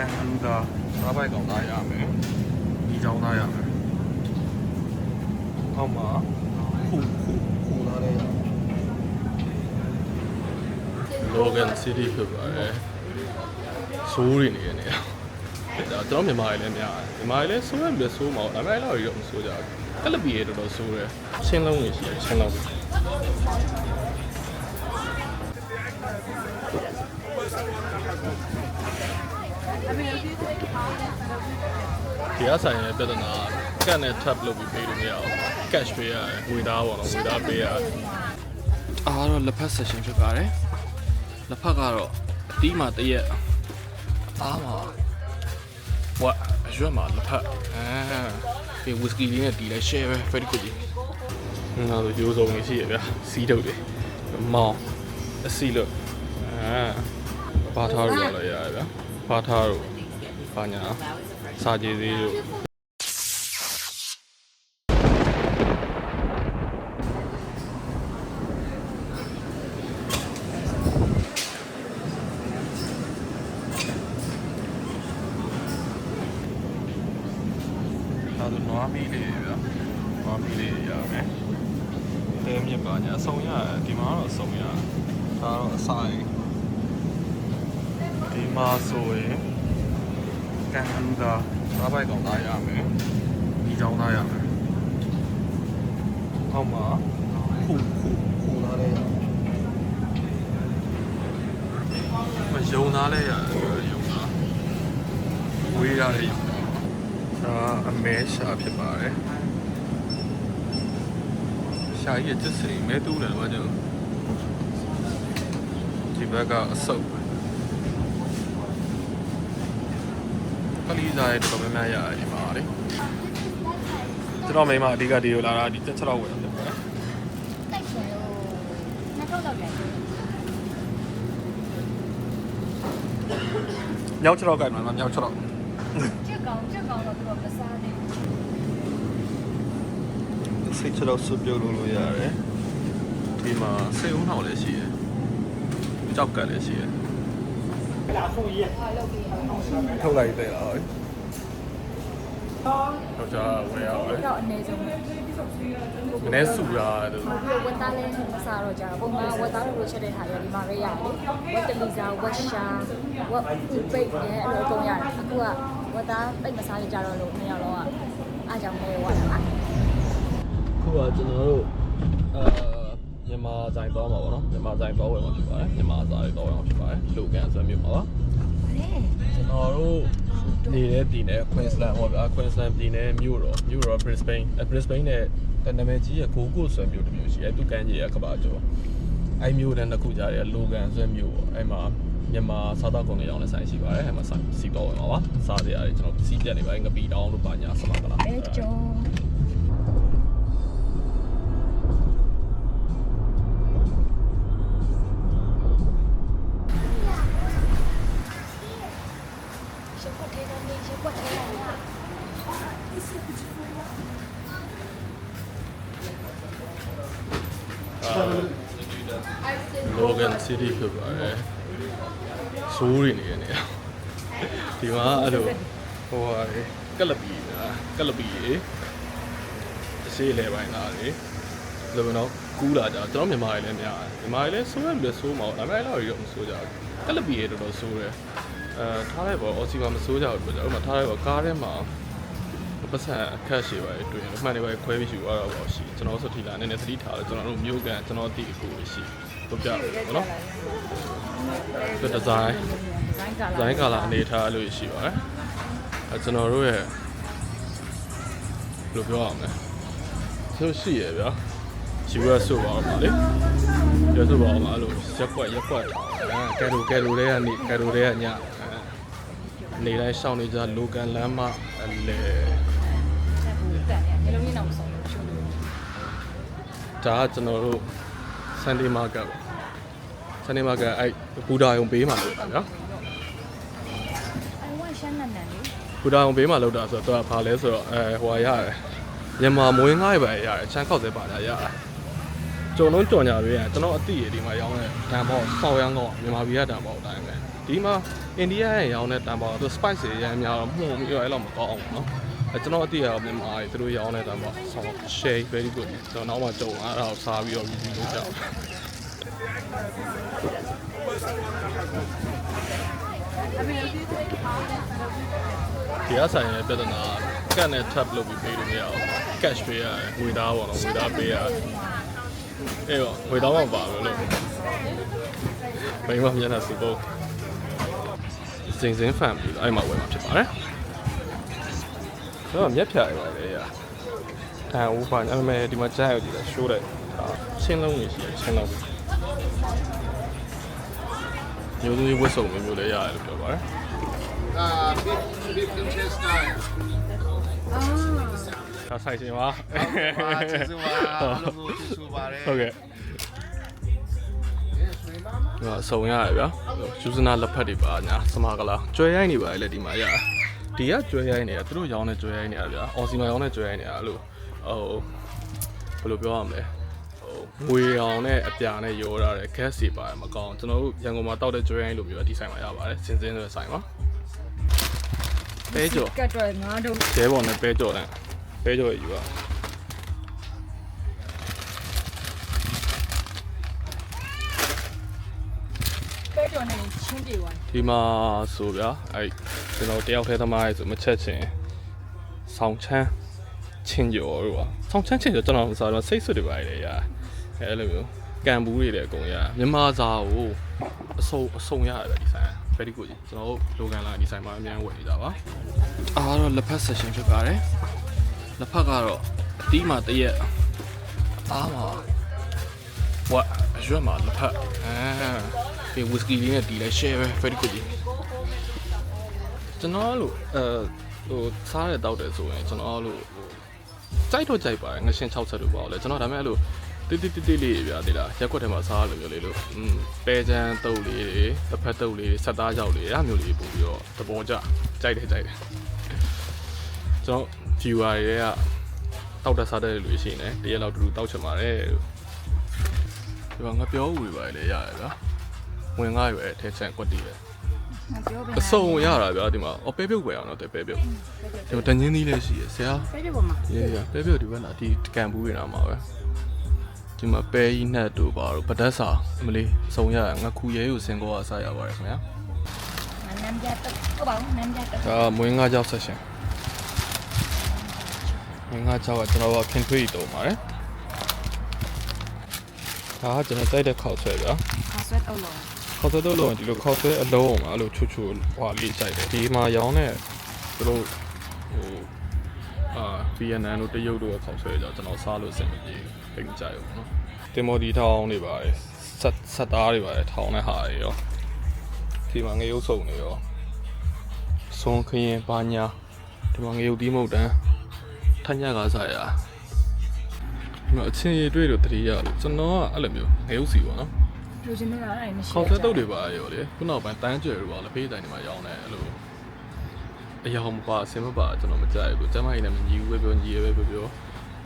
ကန်လူသာစားပိုက်ကောင်သားရမယ်ဒီကြောင်းသားရမယ်အောက်မှာခုခုခုသားလေးရမယ် Logan City ဖြစ်ပါတယ်စိုးရနေရနေဒါကျွန်တော်မြန်မာတွေလည်းများတယ်မြန်မာတွေလည်းစိုးရတယ်လည်းစိုးမှာပေါ့ဒါပေမဲ့အဲ့လောက်ကြီးတော့မစိုးကြဘူးကလပီရေတော်တော်စိုးတယ်ချင်းလုံးကြီးရှိတယ်ချင်းလုံး ဒီအဆိုင်ရဲ့ပြဿနာကတ်နဲ့ tap လုပ်ပြီးပေးလို့မရအောင် cash ပေးရတယ်ငွေသားပေါ့နော်ငွေသားပေးရတယ်အားတော့လက်ဖက် session ဖြစ်ပါတယ်လက်ဖက်ကတော့အတီးမှာတရက်အားမှာဝတ်အရွက်မှာလက်ဖက်အာဒီဝီစကီလေးနဲ့တီးလဲ share ပဲ very good ကြီးငါတို့ရိုးစုံနေရှိရဗျာစီးထုတ်တယ်မောင်းအစီလို့အာဘာထားလို့ရလဲရဗျာ ဘာထားလို့ဘာညာစာကြည်သေးလို့ဒါဆိုနွားမီးလေးဗျာနွားမီးလေးရမယ်တဲမြစ်ပါညာအစုံရတယ်ဒီမှာတော့အစုံရဒါတော့အဆိုင်ဒီ မှာဆိုရင်ကန်လူသာစားပိုက်ကောင်သားရမယ်ဒီကြောင်းသားရမယ်အောက်မှာခုခုခုသားလေးရမယုံသားလေးရတယ်ယုံသားဝေးရတယ်ယုံသားဒါအမဲရှာဖြစ်ပါတယ်ရှာကြီးရဲ့ကျစ်စိမ်မဲတူးတယ်ဘာကြောင့်ဒီဘက်ကအဆုပ် ကလေးစားရဲ့တော်တော်များများရတယ်ဒီမှာလေကျွန်တော်မိမအဓိကဒီကိုလာတာဒီတက်ချက်တော့ဝယ်တယ်ပေါ့တိုက်ဆွဲလို့နှစ်ထုပ်တော့ပြန်တယ်ညောက်ချက်တော့ကြိုက်မှာလားညောက်ချက်တော့ချက်ကောင်းချက်ကောင်းတော့သူတို့မစားသေးဘူးစိတ်ချက်တော့စွပြုတ်လို့လို့ရတယ်ဒီမှာစိတ်ဦးနှောင်လည်းရှိတယ်ကြောက်ကတ်လည်းရှိတယ် အားလုပ်ပြီးအောင်ထုတ်လိုက်တဲ့အော်တော့ကြာဝယ်ရအောင်တော့အနေဆုံးပဲမနေ့စုရတူပြီးတော့ဝတ်သားလဲမစားတော့ကြတော့ပုံမှန်ဝတ်သားလို့ချက်တဲ့ဟာရဒီမှာပဲရတယ်ဝတ်တလီစာဝတ်ရှာဝတ်ပူပိတ်နဲ့အဲ့လိုအကုန်ရတယ်အခုကဝတ်သားပိတ်မစားရကြတော့လို့နှစ်ယောက်လုံးကအားကြောင့်လဲဝတ်တာပါခုကကျွန်တော်တို့အာ မြန်မာဆိုင်တော့မှာပေါ့နော်မြန်မာဆိုင်တော့ဝယ်မှာဖြစ်ပါတယ်မြန်မာစားတွေတော့ဝယ်မှာဖြစ်ပါတယ်လူကန်ဆွဲမြို့မှာပါကျွန်တော်တို့နေတဲ့ပြည်နယ် Queensland ဟောဗျာ Queensland ပြည်နယ်မြို့တော်မြို့တော် Brisbane အဲ Brisbane နဲ့တနမကြီးရဲ့ကိုကိုဆွဲမြို့တစ်မြို့ရှိအဲသူကန်ကြီးရဲ့ကဘာကျော်အဲမြို့နဲ့နှစ်ခုကြားရဲ့လူကန်ဆွဲမြို့ပေါ့အဲမှာမြန်မာစားတော့ကုန်တွေရောင်းတဲ့ဆိုင်ရှိပါတယ်အဲမှာဆိုင်စီတော့ဝင်ပါပါစားစရာတွေကျွန်တော်စီးပြတ်နေပါတယ်ငပီတောင်းလို့ပါညာဆလာကလားအဲကျုံ City ဖြစ်ပါတယ်စိုးရနေရနေဒီမှာအဲ့လိုဟိုဟာလေကလပီလားကလပီလေအရှိလေပိုင်းလားလေလောကနော်ကူးလာကြကျွန်တော်မြန်မာတွေလည်းများတယ်မြန်မာတွေလည်းစိုးရတယ်လည်းစိုးမှာဒါပေမဲ့အဲ့လောက်ကြီးတော့မစိုးကြဘူးကလပီရေတော်တော်စိုးတယ်အဲထားလိုက်ပေါ့အော်စီမှာမစိုးကြဘူးပြောကြဥပမာထားလိုက်ပေါ့ကားထဲမှာပတ်စံအခက်ရှိပါတယ်တွေ့ရင်အမှန်တကယ်ခွဲပြီးယူရတော့ပေါ့ရှိကျွန်တော်ဆိုထီလာနည်းနည်းသတိထားတယ်ကျွန်တော်တို့မျိုးကန်ကျွန်တော်အတိအကူရှိတို့ ပြပေါ့နော်ဒီဒီဇိုင်းဒီဇိုင်းကာလာဒီဇိုင်းကာလာအနေထားအဲ့လိုရှိပါတယ်အဲကျွန်တော်တို့ရဲ့ဘယ်လိုပြောရမလဲဆိုရှိရဗျာ US ဆိုပါတော့ပါလေ US ဆိုပါတော့ပါအဲ့လိုရက်ကွက်ရက်ကွက်အဲကဲလိုကဲလိုတွေကနေကဲလိုတွေကညအဲနေတိုင်းရှောင်းနေကြလိုကန်လမ်းမအလေတက်နေတယ်လုံးကြီးတော့မဆုံးဘူးရှုပ်လို့ဒါကကျွန်တော်တို့ Sunday Market ပေါ့ Sunday Market အဲ့ဘူဒါယုံဘေးမှာလို့ပါဗျာအဲဝရှမ်းနန်နန်လေးဘူဒါအောင်ဘေးမှာလောက်တာဆိုတော့သူကဘာလဲဆိုတော့အဲဟိုဟာရတယ်မြန်မာမွေးငါးရပါရတယ်ချမ်းခောက်သေးပါတာရတယ်ကျုံလုံးကြော်ညာပေးရကျွန်တော်အတိရဒီမှာရောင်းတဲ့တန်ပေါက်ဆောက်ရမ်းကောင်းမြန်မာပြည်ကတန်ပေါက်အတိုင်းပဲဒီဒီမှာအိန္ဒိယရဲ့ရောင်းတဲ့တန်ပေါသူ spice တွေရမ်းများတော့မှုန်ပြီးတော့အဲ့လိုမကောင်းအောင်နော်အဲ ကျွန်တော်အတိအရမြန်မာတွေသူတို့ရောင်းတဲ့တန်ပေါဆောင်း share very good ကျွန်တော်နောက်မှကြုံလာတော့စားပြီးတော့ review လုပ်ကြအောင်ဒီအဆိုင်ရဲ့ပြဿနာကတ်နဲ့ tap လုပ်ပြီးပေးလို့မရအောင် cash ပေးရတယ်ငွေသားပေါ့နော်ငွေသားပေးရတယ်အေးပေါ့ငွေသားမှမပါဘူးလို့မိမမျက်နှာစုပ်စင်စင်ဖန်ပြီးတော့အဲ့မှာဝယ်မှာဖြစ်ပါတယ် တော့မျက်ဖြာရပါလေရအဲဦးဖန်အမေဒီမှာကြားရကြည့်တာရှိုးတယ်ချင်းလုံးကြီးရှိတယ်ချင်းလုံးမျိုးစုံဝတ်စုံမျိုးမျိုးလည်းရတယ်လို့ပြောပါတယ် Uh, beef, beef Winchester. ဒါဆိုင်ရှင်ပါပါကျေးဇူးပါအားလုံးကိုကျေးဇူးပါတယ်ဟုတ်ကဲ့ဒီမှာအစုံရတယ်ဗျာယူဇနာလက်ဖက်တွေပါညာစမာကလာကျွဲရိုင်းနေပါလေဒီမှာရ ဒီကကျွဲရိုင်းနေတာသူတို့ရောင်းတဲ့ကျွဲရိုင်းနေတာဗျာအော်စီမာရောင်းတဲ့ကျွဲရိုင်းနေတာအဲ့လိုဟိုဘယ်လိုပြောရမလဲဟိုငွေအောင်နဲ့အပြာနဲ့ရောရတဲ့ gas တွေပါတယ်မကောင်းကျွန်တော်တို့ရန်ကုန်မှာတောက်တဲ့ကျွဲရိုင်းလိုမျိုးဒီဆိုင်မှာရပါတယ်စင်စင်ဆိုတဲ့ဆိုင်ပါပဲကြော်ကတ်တော့ငါတို့ကျဲပေါ်နဲ့ပဲကြော်တဲ့ပဲကြော်ရယူရပဲ ကြော်နေချင်းပြေသွားဒီမှာဆိုဗျာအဲ့ကျွန်တော်တယောက်တည်းသမားရဲ့ဆိုမချက်ချင်းဆောင်းချမ်းချင်းကျော်တို့ပါဆောင်းချမ်းချင်းကျော်ကျွန်တော်ဆိုတော့စိတ်ဆွတွေပါလေရာအဲ့လိုမျိုးကံဘူးတွေလည်းအကုန်ရမြန်မာစာကိုအစုံအစုံရတယ်ဗျဒီဆိုင် very good ကြီးကျွန်တော်တို့လိုကန်လာဒီဆိုင်မှာအများဝင်နေတာပါအားတော့လက်ဖက် session ဖြစ်ပါတယ်လက်ဖက်ကတော့အတီးမှာတရက်အားမှာဝတ်အရွက်မှာလက်ဖက်အာ ဒီဝီစကီလေးနဲ့တီးလဲ share ပဲ very good ကြီးကျွန်တော်လို့အဲဟိုစားရတောက်တယ်ဆိုရင်ကျွန်တော်လို့ဟိုကြိုက်တော့ကြိုက်ပါတယ်ငရှင်း6ချက်လို့ပေါ့လေကျွန်တော်ဒါမဲ့အဲ့လိုတိတိတိတိလေးတွေဗျာဒီလားရက်ွက်ထဲမှာစားရလို့မျိုးလေးလို့อืมပဲချမ်းတုပ်လေးတွေတစ်ဖက်တုပ်လေးဆက်သားကြောက်လေးအဲ့မျိုးလေးပို့ပြီးတော့သဘောကျကြိုက်တယ်ကြိုက်တယ်ကျွန်တော် viewer တွေကတောက်တက်စားတဲ့လူရှိနေတရက်လောက်တူတူတောက်ချင်ပါတယ်လို့ဒီမှာငါပြောဦးတွေပါလေရတယ်ဗျာ ဝင်ကားရွယ်ထဲချန်ကွက်တီးပဲငါပြောပဲအစုံရတာဗျာဒီမှာအော်ပဲပြုတ်ပဲအောင်တော့တဲ့ပဲပြုတ်ဒီမှာတငင်းသီးလည်းရှိရဆရာပဲကြော်ပေါ်မှာရေးရပဲပြုတ်ဒီဘက်လာဒီကံဘူးနေတာမှာပဲဒီမှာပဲကြီးနှက်တို့ပါတော့ဗဒတ်စာအမလေးအစုံရငါခူရဲကိုစင်ကောအစားရပါတယ်ခင်ဗျာငါနမ်းပြတ်တော့ပါဘူးနမ်းပြတ်တော့ဒါမွေးငါးကြောက်ဆက်ရှင်မွေးငါးကြောက်ကကျွန်တော်ကခင်ထွေးတုံပါတယ်ဒါကကျွန်တော်တိုက်တဲ့ခောက်ဆွဲဗျာခါဆွဲတော့လို့ ခေါက်ဆွဲတော့လို့ဒီလိုခေါက်ဆွဲအလုံးအောင်အဲ့လိုချူချူဟွာလေးကြိုက်တယ်ဒီမှာရောင်းတဲ့သူတို့ဟိုအာဗီယက်နမ်တို့တရုတ်တို့ခေါက်ဆွဲကြကျွန်တော်စားလို့စင်မပြေဖိတ်မကြရဘူးနော်တင်မော်ဒီထောင်းတွေပါတယ်ဆက်ဆက်သားတွေပါတယ်ထောင်းတဲ့ဟာတွေရောဒီမှာငရုတ်စုံတွေရောစွန်ခရင်ဘာညာဒီမှာငရုတ်ဒီမုတ်တန်းထညက်ကစားရဒီမှာအချင်းရတွေ့လို့တတိယလို့ကျွန်တော်ကအဲ့လိုမျိုးငရုတ်စီပေါ့နော် လူချင်းနေတာအဲ့မရှိခေါက်ဆွဲတုပ်တွေပါရောလေခုနောက်ပိုင်းတန်းကျွယ်တွေပါလေဖေးတိုင်းတွေမှာရောင်းတယ်အဲ့လိုအယောင်မပါဆင်မပါကျွန်တော်မကြိုက်ဘူးကျမကြီးလည်းမညီဘူးပဲပြောညီရဲပဲပြော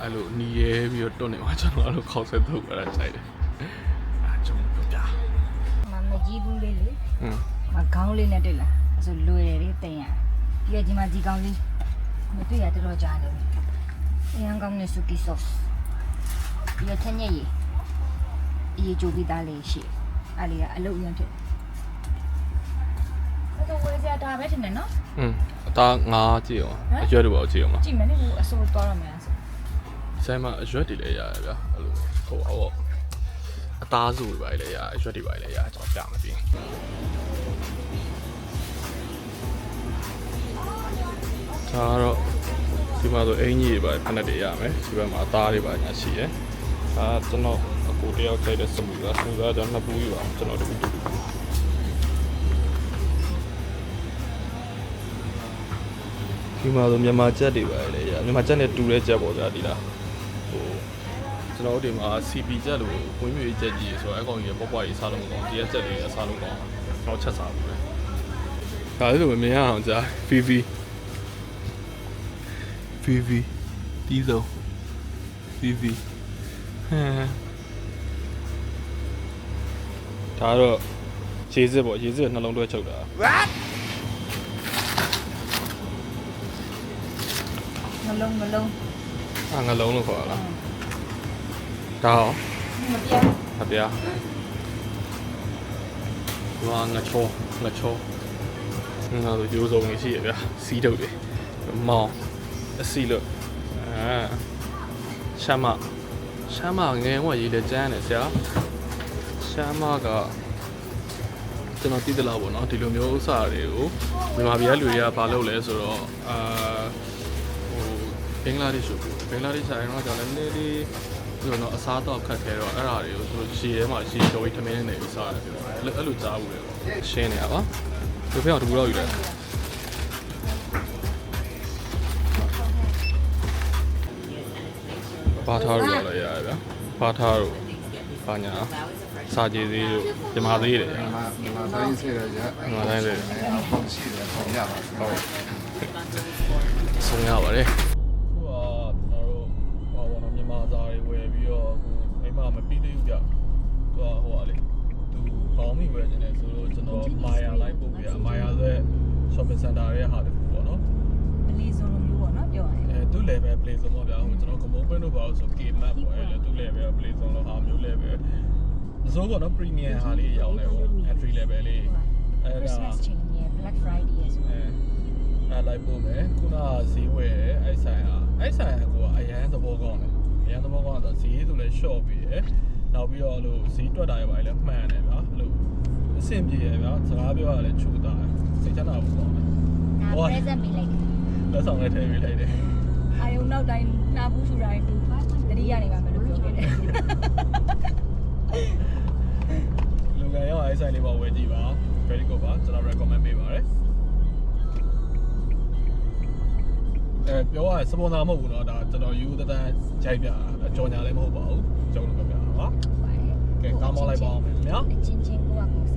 အဲ့လိုညီရဲပြီးတော့တွန့်နေမှာကျွန်တော်အဲ့လိုခေါက်ဆွဲတုပ်ပဲကြိုက်တယ်အဲ့ကျွန်တော်ပြောပြမမကြီးဘူးလေးလေဟွန်းမခေါင်းလေးနဲ့တွေ့လားအဲ့ဆိုလွယ်တယ်တင်ရဒီကဒီမှာဒီကောင်းလေးမတွေ့ရတော့ကြားနေပြီအရင်ကောင်းနေစုကီဆော့ဒီကထက်ညက်ရည် အရေးကြိုးပြီးသားလေးရှိအဲ့လေးကအလုပ်ရမ်းဖြစ်အဲ့တော့ဝယ်ကြတာပဲထင်တယ်နော်ဟွန်းအသားငါးကြည့်အောင်အရွက်တွေပါကြည့်အောင်ကြည့်မယ်လေဟိုအစိုးသွားရမယ်ဆိုဆိုင်မှာအရွက်တွေလည်းရတယ်ဗျာအဲ့လိုဟိုအော်အသားစုတွေပါလည်းရတယ်အရွက်တွေပါလည်းရတယ်ကျွန်တော်ပြမှာပြင်ဒါတော့ဒီမှာဆိုအင်ကြီးတွေပါဖက်နဲ့တွေရမယ်ဒီဘက်မှာအသားတွေပါညာရှိရယ်ဒါကျွန်တော်အ ကူတယောက်ကြိုက်တဲ့စမူကစမူကတော့နှစ်ပူးယူပါကျွန်တော်တို့တူတူဒီမှာဆိုမြန်မာချက်တွေပါလေရမြန်မာချက်နဲ့တူတဲ့ချက်ပေါ့ဗျာဒီလားဟိုကျွန်တော်တို့ဒီမှာ CP ချက်လို့ဝင်းမြွေချက်ကြီးဆိုတော့အကောင်ကြီးပေါ့ပွားကြီးစားလို့မကောင်းဒီရက်ချက်တွေစားလို့ကောင်းကျွန်တော်ချက်စားဘူးလေဒါလည်းဆိုမမြင်ရအောင်ကြာ VV VV တီးဆုံး VV ဟမ် ဒါတော့ဂျရေစစ်ပေါ့ရေစစ်ကနှလုံးတွဲချုပ်တာငလုံးငလုံးအာငလုံးလို့ခေါ်တာလားဒါရောမပြောင်းအပြားဒီမှာငချောငချောငါတို့ရိုးစုံနေရှိရဗျာစီးတုပ်တွေမောင်အစီလို့အာရှမ်းမရှမ်းမငယ်ကရေးလေကျန်းတယ်ဆရာ ရှမ်းမကကျွန်တော်သိသလားပေါ့နော်ဒီလိုမျိုးဥစ္စာတွေကိုမြန်မာပြည်ကလူတွေကဘာလုပ်လဲဆိုတော့အာဟိုဘင်္ဂလားဒေ့ရှ်ကိုဘင်္ဂလားဒေ့ရှ်ဆိုင်တော့ကျွန်တော်လည်းနည်းနည်းလေးဆိုတော့အစားတော့ခတ်ခဲတော့အဲ့ဒါတွေကိုသူတို့ရှည်ထဲမှာရှည်ကြော်ပြီးထမင်းနေပြီးစားရတယ်ပြောတယ်အဲ့လိုအဲ့လိုကြားဘူးလေရှင်းနေတာပါဒီဖေအောင်တကူတော့ယူတယ်ဘာထားလို့ရလဲရရဗျာဘာထားလို့ဘာညာ စာကြည်သေးတို့ပြမာသေးတယ်ဒီမှာဒီမှာတိုင်းစေရကြဒီမှာတိုင်းသေးတယ်ပုံရှိတယ်ပုံရပါဟုတ်ဆုံးရပါတယ်ခုကကျွန်တော်တို့ဟောဘောနော်မြန်မာစာတွေဝယ်ပြီးတော့အခုမိမမပြီးသေးဘူးဗျသူကဟိုဟာလေသူကောင်းပြီဝယ်နေတယ်ဆိုတော့ကျွန်တော်မာယာလိုက်ပို့ပြမာယာဆို shopping center ရဲ့ဟာတခုပေါ့နော်ပလီဇုံလိုမျိုးပေါ့နော်ပြောရရင်အဲသူ level play ဆိုတော့ဗျာဟိုကျွန်တော်ကမုံပင်းတို့ပါလို့ဆို game map ပေါ့အဲလေသူ level play ဆိုတော့ဟာမျိုး level အစိုးပေါ့နော် premium ဟာလေးရောင်းတယ်ပေါ့ entry level လေးအဲဒါ Christmas ချင်းရဲ့ Black Friday ရဲ့ဆိုအဲအဲလိုက်ပို့မယ်ခုနကဈေးဝယ်တယ်အဲ့ဆိုင်ဟာအဲ့ဆိုင်ဟာကိုကအရန်သဘောကောင်းတယ်အရန်သဘောကောင်းတော့ဈေးဆိုလဲ short ပြီးတယ်နောက်ပြီးတော့လို့ဈေးတွက်တာရပါလေမှန်တယ်ဗျာအဲ့လိုအဆင်ပြေရဗျာစကားပြောရလဲချူတာစိတ်ချမ်းသာဖို့ကောင်းတယ်ဒါ present မိလိုက်တယ်လက်ဆောင်လည်းထည့်ပေးလိုက်တယ်အာယုံနောက်တိုင်းနာဘူးရှူတိုင်းတတိယနေပါမယ်လို့ပြောခဲ့တယ် လူကန်ရောက်အဲ့ဆိုင်လေးပါဝယ်ကြည့်ပါ very good ပါကျွန်တော် recommend ပေးပါတယ်အဲပြောရရင်စပွန်ဆာမဟုတ်ဘူးเนาะဒါကျွန်တော်ယူတန်းရိုက်ပြအကြော်ညာလည်းမဟုတ်ပါဘူးကျွန်တော်တို့ပြောပြတာပါကဲကောင်းမလိုက်ပါအောင်မယ်ခင်ဗျာ အချင်းချင်းကိုကကိုစပ